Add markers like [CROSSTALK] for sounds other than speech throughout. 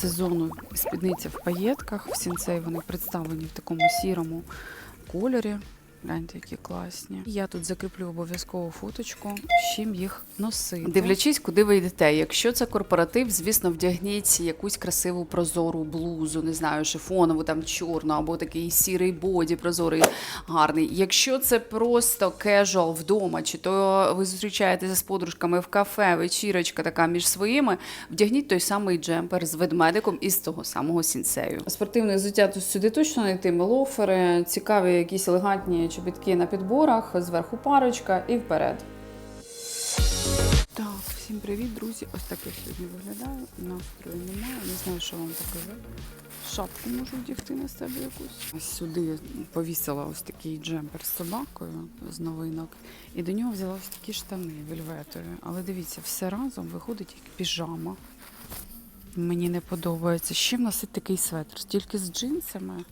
сезону спідниця в паєтках. В сінцей вони представлені в такому сірому кольорі. Гляньте, які класні. Я тут закріплю обов'язково фоточку, з чим їх носити. Дивлячись, куди ви йдете. Якщо це корпоратив, звісно, вдягніть якусь красиву прозору блузу, не знаю, шифонову, там чорну, або такий сірий боді, прозорий, гарний. Якщо це просто кежуал вдома, чи то ви зустрічаєтеся з подружками в кафе, вечірочка така між своїми, вдягніть той самий джемпер з ведмедиком із того самого сінсею. Спортивне взуття тут сюди точно не йтиме лофери, цікаві якісь елегантні чобітки на підборах, зверху парочка і вперед. Так, всім привіт, друзі. Ось так я сьогодні виглядаю. Настрою немає, не знаю, що вам показати. Шапку можу вдягти на себе якусь. Сюди повісила ось такий джемпер з собакою з новинок. І до нього взяла ось такі штани вельветові. Але дивіться, все разом виходить як піжама. Мені не подобається. Чим носити такий светр? Тільки з джинсами.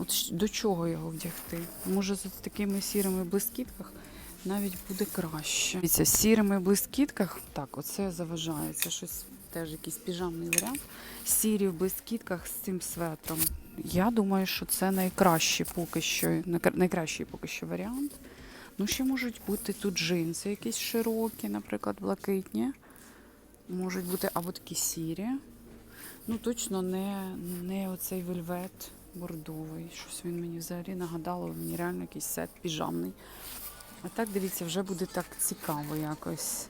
От до чого його вдягти? Може, з такими сірими блискітках навіть буде краще. Дивіться, сірими блискітках, так, оце заважає. Це щось теж якийсь піжамний варіант. Сірі в блискітках з цим светром. Я думаю, що це найкращий поки що, найкращий поки що варіант. Ну, ще можуть бути тут джинси, якісь широкі, наприклад, блакитні. Можуть бути або такі сірі. Ну, точно не, не оцей вельвет бордовий. Щось він мені взагалі нагадало, мені реально якийсь сет піжамний. А так, дивіться, вже буде так цікаво якось.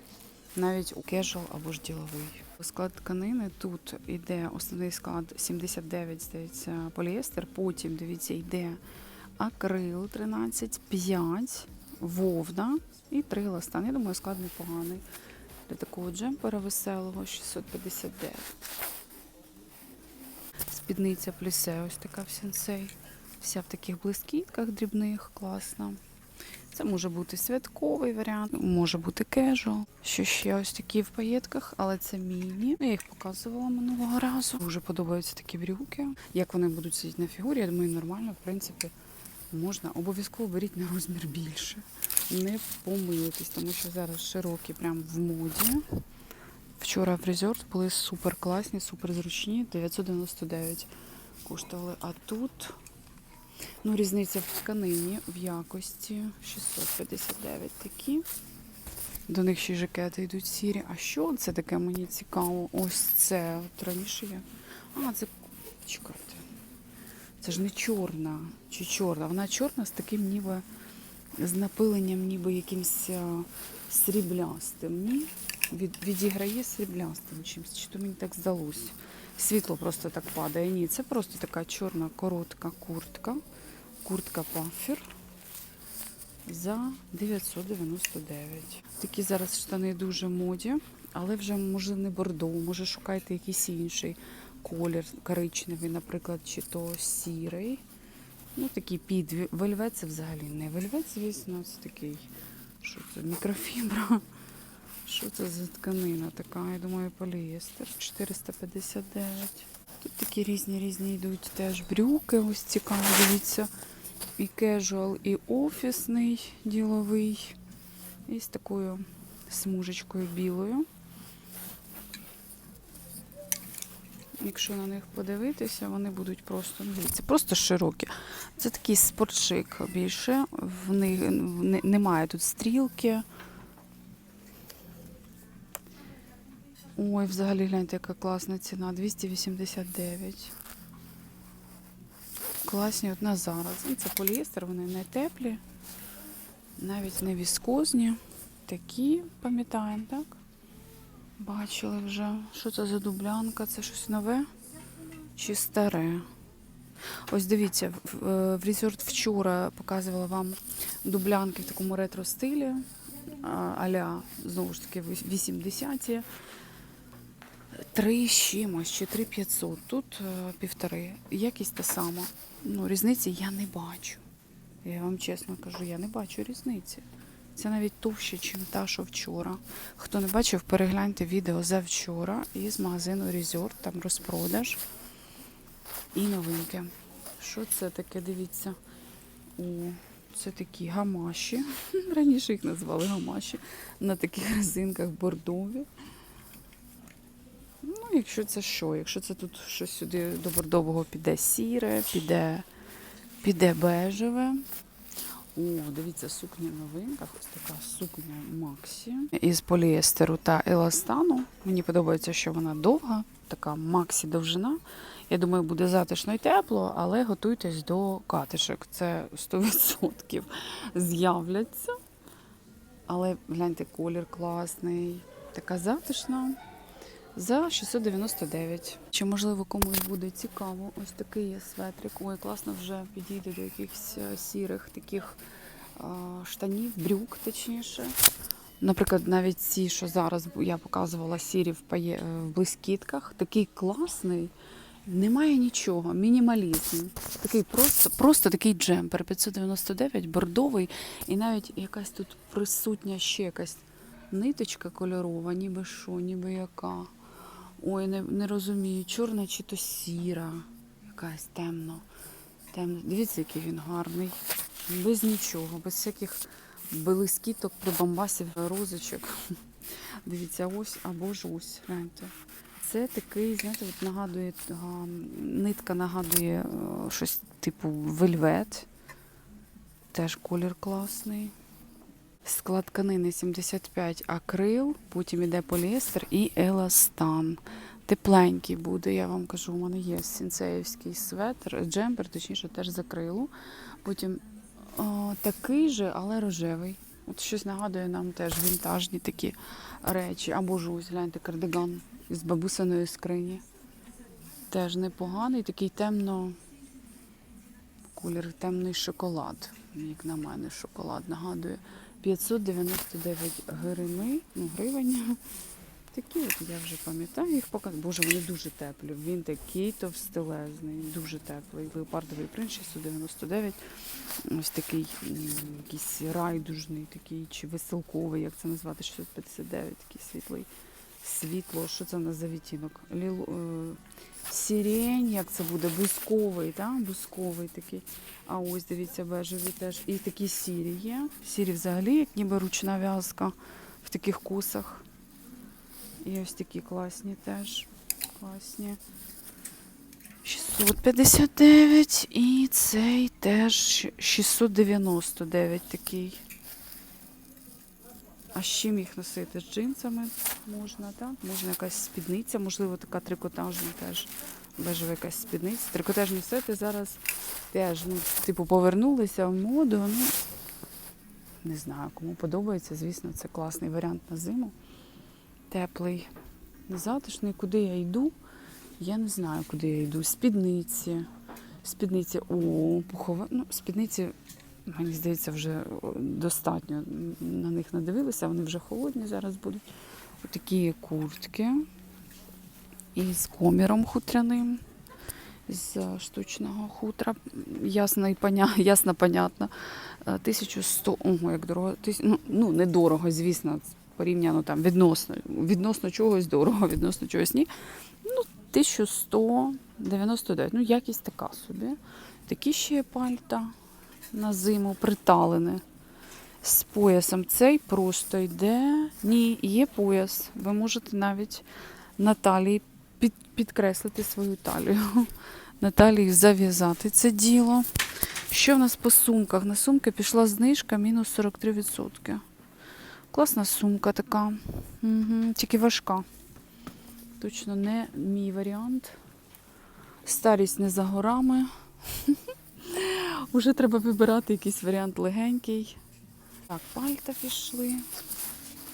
Навіть у кежуал або ж діловий. Склад тканини тут йде основний склад 79, здається, поліестер. Потім, дивіться, йде акрил 13, 5, вовна і 3 еластан. Я думаю, склад непоганий. Для такого джемпера веселого 659. Спідниця плісе, ось така в сенсей. Вся в таких блискітках дрібних, класна. Це може бути святковий варіант, може бути кежуал. Що ще ось такі в паєтках, але це міні. Я їх показувала минулого разу. Дуже подобаються такі брюки. Як вони будуть сидіти на фігурі, я думаю, нормально, в принципі, можна. Обов'язково беріть на розмір більше. Не помилитись, тому що зараз широкі, прям в моді. Вчора в резорт були супер класні, супер зручні. 999 коштували. А тут ну, різниця в тканині, в якості 659 такі. До них ще жакети йдуть сірі. А що це таке мені цікаво? Ось це. От раніше я. А, це. Чекайте. Це ж не чорна чи чорна. Вона чорна з таким ніби з напиленням, ніби якимсь е, сріблястим. Ні? Від, відіграє сріблястим чимось. Чи то мені так здалося? Світло просто так падає. Ні, це просто така чорна коротка куртка. Куртка пафір за 999. Такі зараз штани дуже моді, але вже може не бордово, може шукайте якийсь інший колір, коричневий, наприклад, чи то сірий. Ну, такий під вельвет це взагалі не вельвет, звісно, це такий, що це, мікрофібра. Що це за тканина така? Я думаю, поліестер 459. Тут такі різні різні йдуть теж брюки. Ось цікаво, дивіться. І кежуал, і офісний діловий. І з такою смужечкою білою. Якщо на них подивитися, вони будуть просто ну, дивіться, просто широкі. Це такий спортшик більше. В них немає тут стрілки. Ой, взагалі гляньте, яка класна ціна. 289. Класні от на зараз. Ну, Це поліестер, вони не теплі, навіть не віскозні. Такі, пам'ятаємо, так? Бачили вже. Що це за дублянка? Це щось нове чи старе? Ось дивіться, в, е, Resort вчора показувала вам дублянки в такому ретро-стилі, а, аля, знову ж таки, 80-ті. Три з чимось, чи три 500. Тут е, півтори. Якість та сама. Ну, різниці я не бачу. Я вам чесно кажу, я не бачу різниці. Це навіть товще, ніж та, що вчора. Хто не бачив, перегляньте відео за вчора із магазину Resort, там розпродаж і новинки. Що це таке? Дивіться. О, це такі гамаші. [LAUGHS] Раніше їх назвали гамаші. На таких резинках бордові. Якщо це що? Якщо це тут щось сюди до бордового піде сіре, піде, піде бежеве. О, дивіться, сукня в новинках. Ось така сукня Максі із поліестеру та еластану. Мені подобається, що вона довга, така Максі довжина. Я думаю, буде затишно і тепло, але готуйтесь до катишок. Це 100% з'являться. Але гляньте, колір класний. Така затишна. За 699. Чи можливо комусь буде цікаво? Ось такий є светрик. Ой, класно вже підійде до якихось е, сірих таких штанів, брюк, точніше. Наприклад, навіть ці, що зараз я показувала сірі в, пає... е, в блискітках, такий класний. Немає нічого, мінімалізм. Такий просто, просто такий джемпер 599, бордовий, і навіть якась тут присутня ще якась ниточка кольорова, ніби що, ніби яка. Ой, не, не розумію, чорна чи то сіра, якась темно. темно. Дивіться, який він гарний. Без нічого, без всяких блискіток, прибамбасів, розочок. Дивіться, ось або ж ось. Гляньте. Це такий, знаєте, от нагадує, нитка нагадує е, щось типу вельвет. Теж колір класний. Склад тканини 75 акрил, потім іде поліестер і еластан. Тепленький буде, я вам кажу, у мене є сінцеївський светр, джемпер, точніше, теж з. Потім о, такий же, але рожевий. От щось нагадує нам теж вінтажні такі речі. Або ж ось, гляньте, кардиган із бабусиної скрині. Теж непоганий, такий темно. Колір темний шоколад. Як на мене, шоколад нагадує. 599 гривень, ну, гривень. Такі от я вже пам'ятаю їх показ. Боже, вони дуже теплі. Він такий товстелезний, дуже теплий. Леопардовий принт 699. Ось такий якийсь райдужний, такий чи веселковий, як це назвати, 659, такий світлий. Світло, що це на за відтінок? Ліл, е, сірень, як це буде? Бусковий, так? Бусковий такий. А ось дивіться, бежеві теж. І такі сірі є. Сірі взагалі, як ніби ручна в'язка в таких кусах. І ось такі класні теж. Класні. 659 і цей теж 699 такий. А з чим їх носити? З джинсами можна, так? Можна якась спідниця, можливо, така трикотажна теж. Бежева якась спідниця. Трикотажні сети зараз теж, ну, типу, повернулися в моду. Ну, не знаю, кому подобається, звісно, це класний варіант на зиму. Теплий, затишний. Куди я йду? Я не знаю, куди я йду. Спідниці. Спідниці, о, пухове. Ну, спідниці, мені здається, вже достатньо. На них надивилися, вони вже холодні зараз будуть. Отакі куртки із коміром хутряним, з штучного хутра. Ясно і поня... [LAUGHS] ясно, понятно. Е, 1100, ого, як дорого. Ну, ну, не звісно, порівняно там відносно, відносно чогось дорого, [LAUGHS] відносно чогось ні. Ну, 1199. Ну, якість така собі. Такі ще є пальта на зиму приталене. З поясом цей просто йде. Ні, є пояс. Ви можете навіть на талії під, підкреслити свою талію. [LAUGHS] На талії зав'язати це діло. Що в нас по сумках? На сумки пішла знижка мінус 43%. Класна сумка така. Угу. Тільки важка. Точно не мій варіант. Старість не за горами. Уже треба вибирати якийсь варіант легенький. Так, пальта пішли.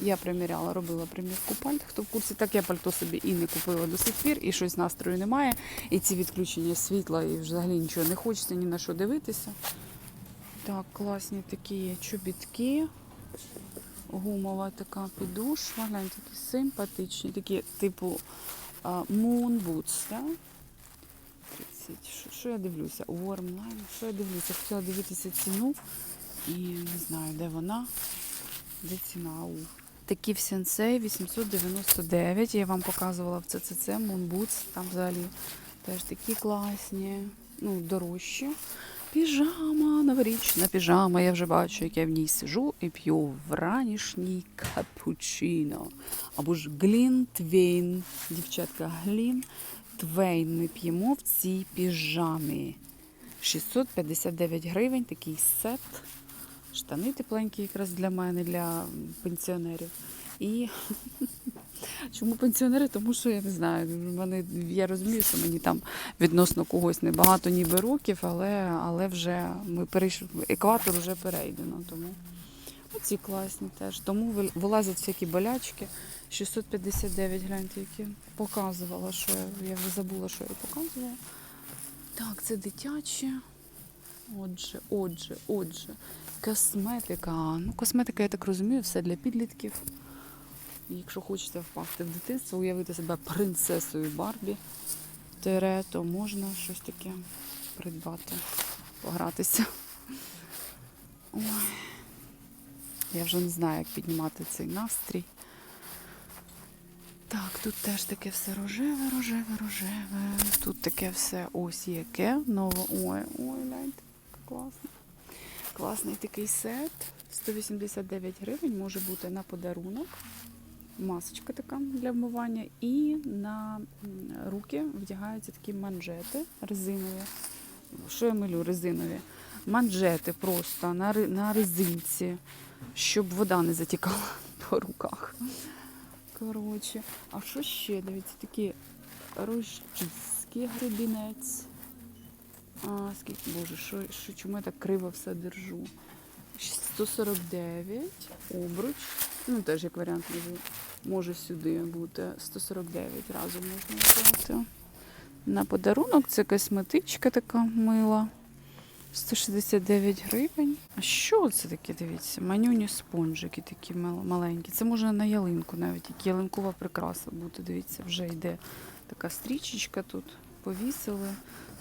Я приміряла, робила примірку пальт. Хто в курсі, так я пальто собі і не купила до сих пір, і щось настрою немає. І ці відключення світла, і взагалі нічого не хочеться ні на що дивитися. Так, класні такі чобітки. Гумова така підошва, гляньте, такі симпатичні, такі типу Moon Boots, так? 30. Що, що я дивлюся? Warm Line, що я дивлюся? Хотіла дивитися ціну і не знаю, де вона, де ціна. У. Такі в Сенсей 899. Я вам показувала в ЦЦЦ Boots, там взагалі теж такі класні, ну, дорожчі. Піжама, новорічна піжама. Я вже бачу, як я в ній сижу і п'ю вранішній капучино. Або ж глінтвейн. Дівчатка, глінтвейн ми п'ємо в цій піжамі. 659 гривень, такий сет. Штани тепленькі якраз для мене, для пенсіонерів. І [LAUGHS] чому пенсіонери? Тому що я не знаю. в Мене, я розумію, що мені там відносно когось небагато ніби років, але, але вже ми перейшли, екватор вже перейдено. Тому оці класні теж. Тому вилазять всякі болячки. 659, гляньте, які показувала, що я, я вже забула, що я показувала. Так, це дитячі. Отже, отже, отже. Косметика. Ну, косметика, я так розумію, все для підлітків. Якщо хочеться впасти в дитинство, уявити себе принцесою Барбі, тере, то можна щось таке придбати, погратися. Ой. Я вже не знаю, як піднімати цей настрій. Так, тут теж таке все рожеве, рожеве, рожеве. Тут таке все ось яке. Ново. Ой, ой, гляньте, класно. Класний такий сет. 189 гривень може бути на подарунок. Масочка така для вмивання. І на руки вдягаються такі манжети резинові. Що я милю резинові? Манжети просто на, резинці, щоб вода не затікала [LAUGHS] по руках. Коротше, а що ще? Дивіться, такі рождівський гребінець. А, скільки, боже, що, що, чому я так криво все держу? 149, обруч. Ну, теж як варіант може, може сюди бути. 149 разом можна взяти. На подарунок це косметичка така мила. 169 гривень. А що це таке, дивіться? Манюні спонжики такі маленькі. Це можна на ялинку навіть, як ялинкова прикраса бути. Дивіться, вже йде така стрічечка тут. Повісили.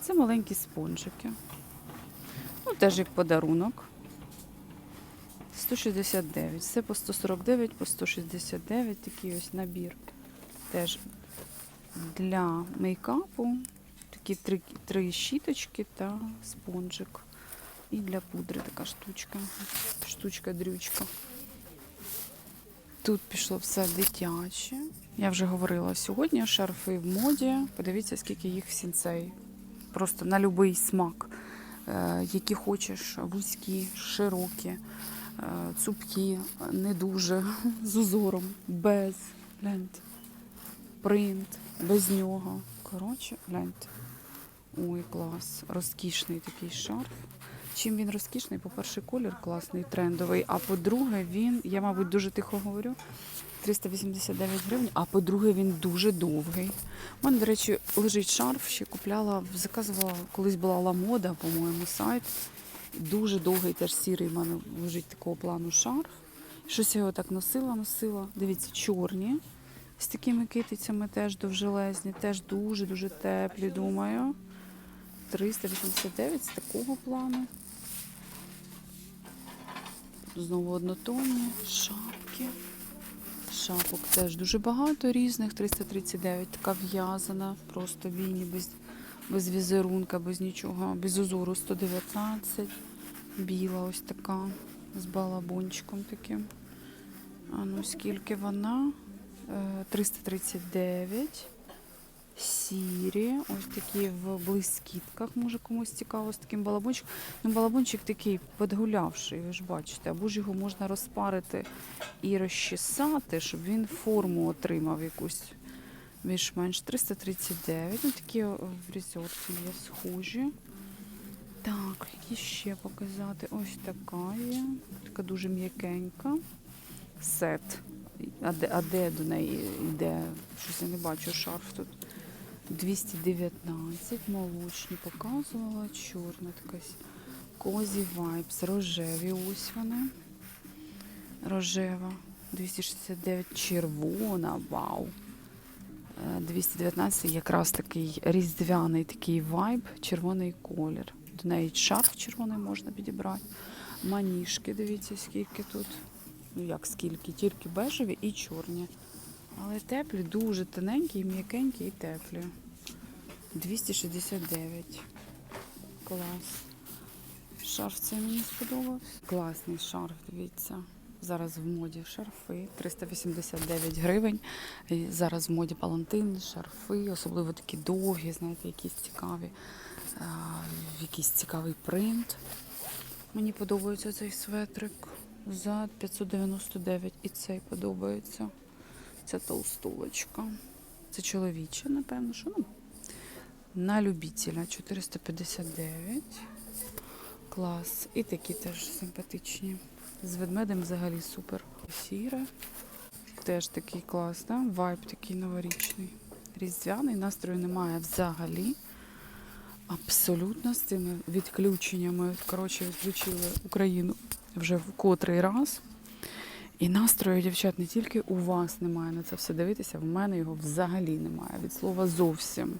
Це маленькі спонжики. Ну, теж як подарунок. 169. Все по 149, по 169. Такий ось набір. Теж для мейкапу. Такі три, три щіточки та спонжик. І для пудри така штучка. Штучка-дрючка. Тут пішло все дитяче. Я вже говорила сьогодні, шарфи в моді. Подивіться, скільки їх сінцей. Просто на будь-який смак. Е, які хочеш, вузькі, широкі, е, цупкі, не дуже, з узором, без. Гляньте. Принт, без нього. Коротше, гляньте. Ой, клас. Розкішний такий шарф. Чим він розкішний? По-перше, колір класний, трендовий. А по-друге, він, я, мабуть, дуже тихо говорю, 389 гривень, а по-друге, він дуже довгий. У мене, до речі, лежить шарф, ще купляла, заказувала, колись була ламода, по-моєму, сайт. Дуже довгий, теж сірий в мене лежить такого плану шарф. Щось я його так носила, носила. Дивіться, чорні. З такими китицями теж довжелезні, теж дуже-дуже теплі, думаю. 389 з такого плану. Знову однотонні, шапки. Шапок теж дуже багато різних. 339 така в'язана, просто війні без, без візерунка, без нічого, без узору 119. Біла ось така з балабончиком таким. А ну скільки вона? Е, 339. Сірі, ось такі в блискітках, може комусь цікаво з таким балабончиком. Ну, балабончик такий подгулявший, ви ж бачите, або ж його можна розпарити і розчесати, щоб він форму отримав якусь більш-менш 339. Ну, такі в різорці є схожі. Так, які ще показати? Ось така є. Така дуже м'якенька. Сет. А де, а де до неї йде? Щось я не бачу шарф тут. 219, молочні показувала, чорна така Козі Вайпс, рожеві ось вони. Рожева. 269, червона, вау. Е, 219 якраз такий різдвяний такий вайб, червоний колір. До неї шарф червоний можна підібрати. Маніжки, дивіться, скільки тут. Ну як скільки, тільки бежеві і чорні. Але теплі, дуже тоненькі, м'якенькі і теплі. 269. Клас. шарф цей мені сподобався. Класний шарф, дивіться. Зараз в моді шарфи 389 гривень. І зараз в моді палантин, шарфи, особливо такі довгі, знаєте, якісь цікаві, а, якийсь цікавий принт. Мені подобається цей светрик за 599 і цей подобається. Це толстулочка. Це чоловіче, напевно, що ну, на любителя 459. Клас. І такі теж симпатичні. З ведмедем взагалі супер. Сіре. Теж такий клас, да? вайб такий новорічний. Різдвяний, настрою немає взагалі. Абсолютно з цими відключеннями. Коротше, відключили Україну вже в котрий раз. І настрою, дівчат, не тільки у вас немає на це все дивитися, в мене його взагалі немає. Від слова зовсім.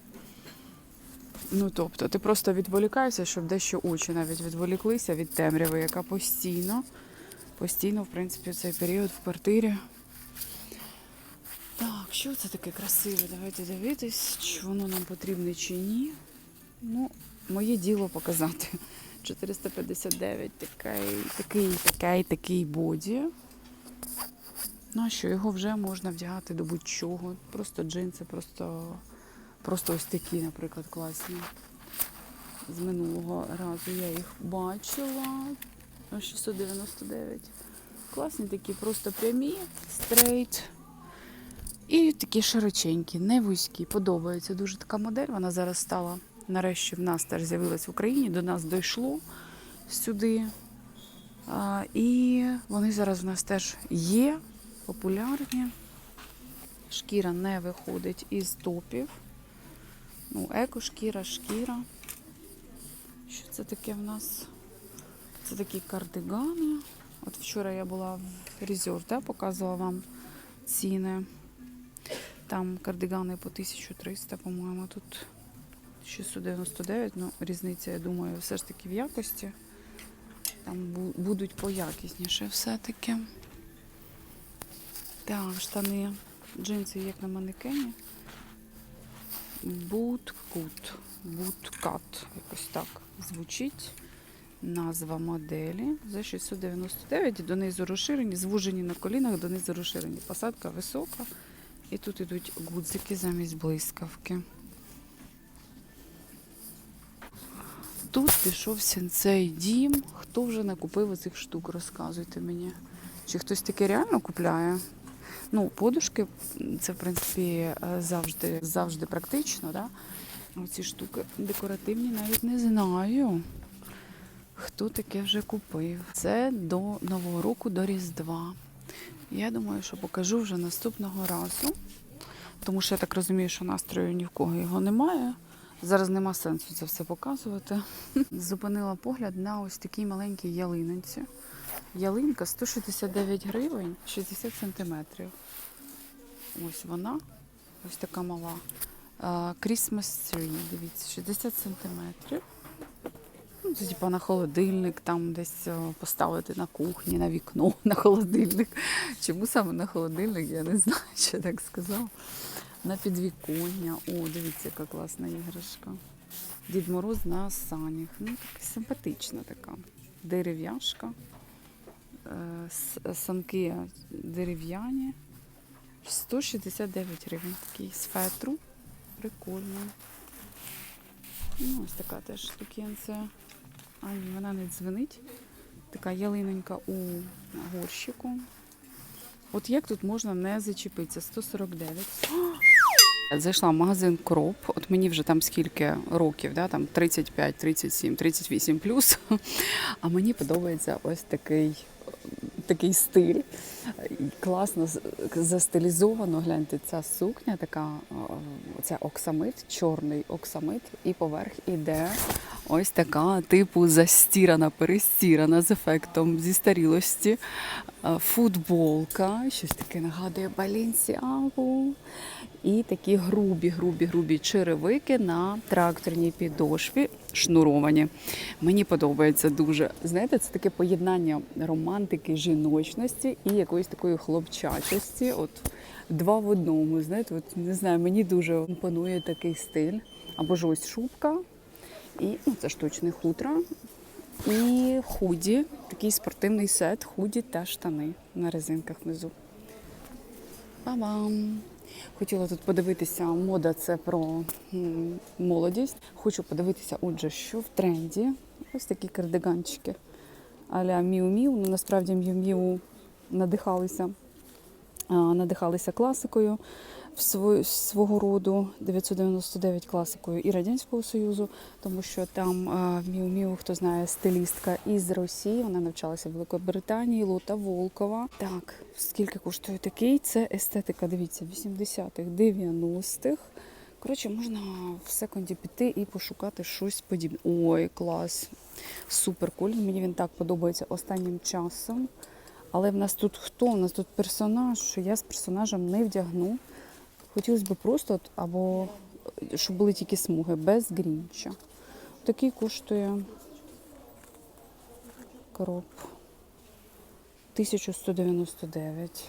Ну, тобто, ти просто відволікаєшся, щоб дещо очі навіть відволіклися від темряви, яка постійно, постійно, в принципі, цей період в квартирі. Так, що це таке красиве? Давайте дивитись, чи воно нам потрібне чи ні. Ну, моє діло показати. [LAUGHS] 459 такий, такий, такий, такий боді. Ну а що, його вже можна вдягати до будь-чого. Просто джинси, просто, просто ось такі, наприклад, класні. З минулого разу я їх бачила. 699. Класні такі, просто прямі, стрейт. І такі широченькі, не вузькі. Подобається дуже така модель. Вона зараз стала нарешті в нас теж з'явилась в Україні, до нас дійшло сюди. І вони зараз в нас теж є, популярні. Шкіра не виходить із топів. Ну, еко-шкіра, шкіра. Що це таке в нас? Це такі кардигани. От вчора я була в Резерв, да, показувала вам ціни. Там кардигани по 1300, по-моєму, тут 699, ну різниця, я думаю, все ж таки в якості. Там будуть поякісніше все-таки. Так, штани, джинси, як на манекені. Буткут, буткат, якось так звучить. Назва моделі за 699, донизу розширені, звужені на колінах, донизу розширені. Посадка висока. І тут ідуть гудзики замість блискавки. Тут пішов сенцей дім. Хто вже накупив оцих штук, розказуйте мені. Чи хтось таке реально купляє? Ну, подушки це, в принципі, е, завжди, завжди практично, да? Оці штуки декоративні навіть не знаю. Хто таке вже купив? Це до Нового року, до Різдва. Я думаю, що покажу вже наступного разу. Тому що я так розумію, що настрою ні в кого його немає. Зараз нема сенсу це все показувати. [LAUGHS] Зупинила погляд на ось такій маленькій ялинонці. Ялинка 169 гривень, 60 сантиметрів. Ось вона, ось така мала. Christmas tree, дивіться, 60 сантиметрів. Ну, це типа на холодильник, там десь поставити на кухні, на вікно, [LAUGHS] на холодильник. Чому саме на холодильник, я не знаю, [LAUGHS] що так сказав. На підвіконня. О, дивіться, яка класна іграшка. Дід Мороз на санях. Ну, така симпатична така. Дерев'яшка. Е, Санки дерев'яні. 169 гривень такий з фетру. Прикольно. Ну, ось така теж штукенція. А, вона не дзвенить. Така ялинонька у горщику. От як тут можна не зачепитися? 149. Зайшла в магазин Кроп. От мені вже там скільки років, да? там 35, 37, 38 плюс. [LAUGHS] А мені подобається ось такий, такий стиль. Класно застилізовано. Гляньте, ця сукня така, це оксамит, чорний оксамит, і поверх іде ось така, типу, застірана, перестірана з ефектом зістарілості. Е, Футболка, щось таке нагадує Балінсіагу. І такі грубі, грубі, грубі черевики на тракторній підошві, шнуровані. Мені подобається дуже. Знаєте, це таке поєднання романтики, жіночності і якоїсь такої хлопчачості. От два в одному. Знаєте, от не знаю, мені дуже імпонує такий стиль. Або ж ось шубка, і ну, це штучне хутро. І худі, такий спортивний сет, худі та штани на резинках внизу. Па-бам! Хотіла тут подивитися, мода це про молодість. Хочу подивитися, отже, що в тренді. Ось такі кардиганчики а-ля Міу-Міу. Ну, насправді Міу-Міу надихалися, надихалися класикою свого роду 999 класикою і Радянського Союзу, тому що там а, Міу-Міу, хто знає, стилістка із Росії. Вона навчалася в Великобританії, Лота Волкова. Так, скільки коштує такий? Це естетика, дивіться, 80-х, 90-х. Коротше, можна в секунді піти і пошукати щось подібне. Ой, клас! Супер колір. Мені він так подобається останнім часом. Але в нас тут хто? У нас тут персонаж, що я з персонажем не вдягну. Хотілося б просто, або е, щоб були тільки смуги, без грінча. Такий коштує кроп 1199.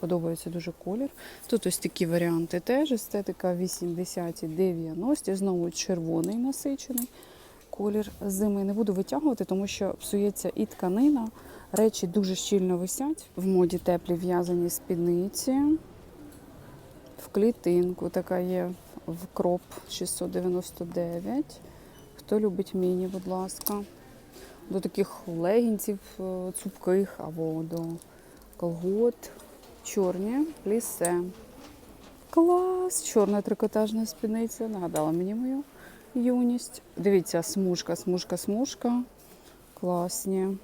Подобається дуже колір. Тут ось такі варіанти теж. Естетика 80-ті, 90-ті. Знову червоний насичений колір зими. Не буду витягувати, тому що псується і тканина. Речі дуже щільно висять. В моді теплі в'язані спідниці. В клітинку така є в кроп 699. Хто любить міні, будь ласка. До таких легінців е, цупких або до колгот. Чорні лісе. Клас! Чорна трикотажна спідниця. Нагадала мені мою юність. Дивіться, смужка, смужка, смужка. Класні.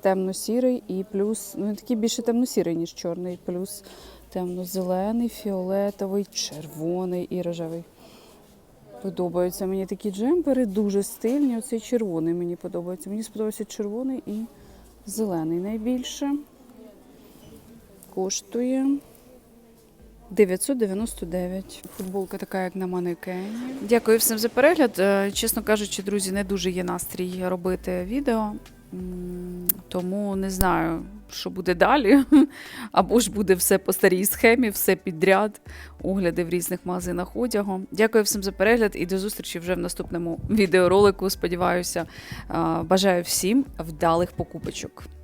Темно-сірий і плюс, ну він такий більше темно-сірий, ніж чорний, плюс темно-зелений, фіолетовий, червоний і рожевий. Подобаються мені такі джемпери, дуже стильні. Оцей червоний мені подобається. Мені сподобався червоний і зелений найбільше. Коштує 999. Футболка така, як на манекені. Дякую всім за перегляд. Е, Чесно кажучи, друзі, не дуже є настрій робити відео. Тому не знаю, що буде далі. [LAUGHS] Або ж буде все по старій схемі, все підряд, огляди в різних магазинах одягу. Дякую всім за перегляд і до зустрічі вже в наступному відеоролику. Сподіваюся, бажаю всім вдалих покупочок.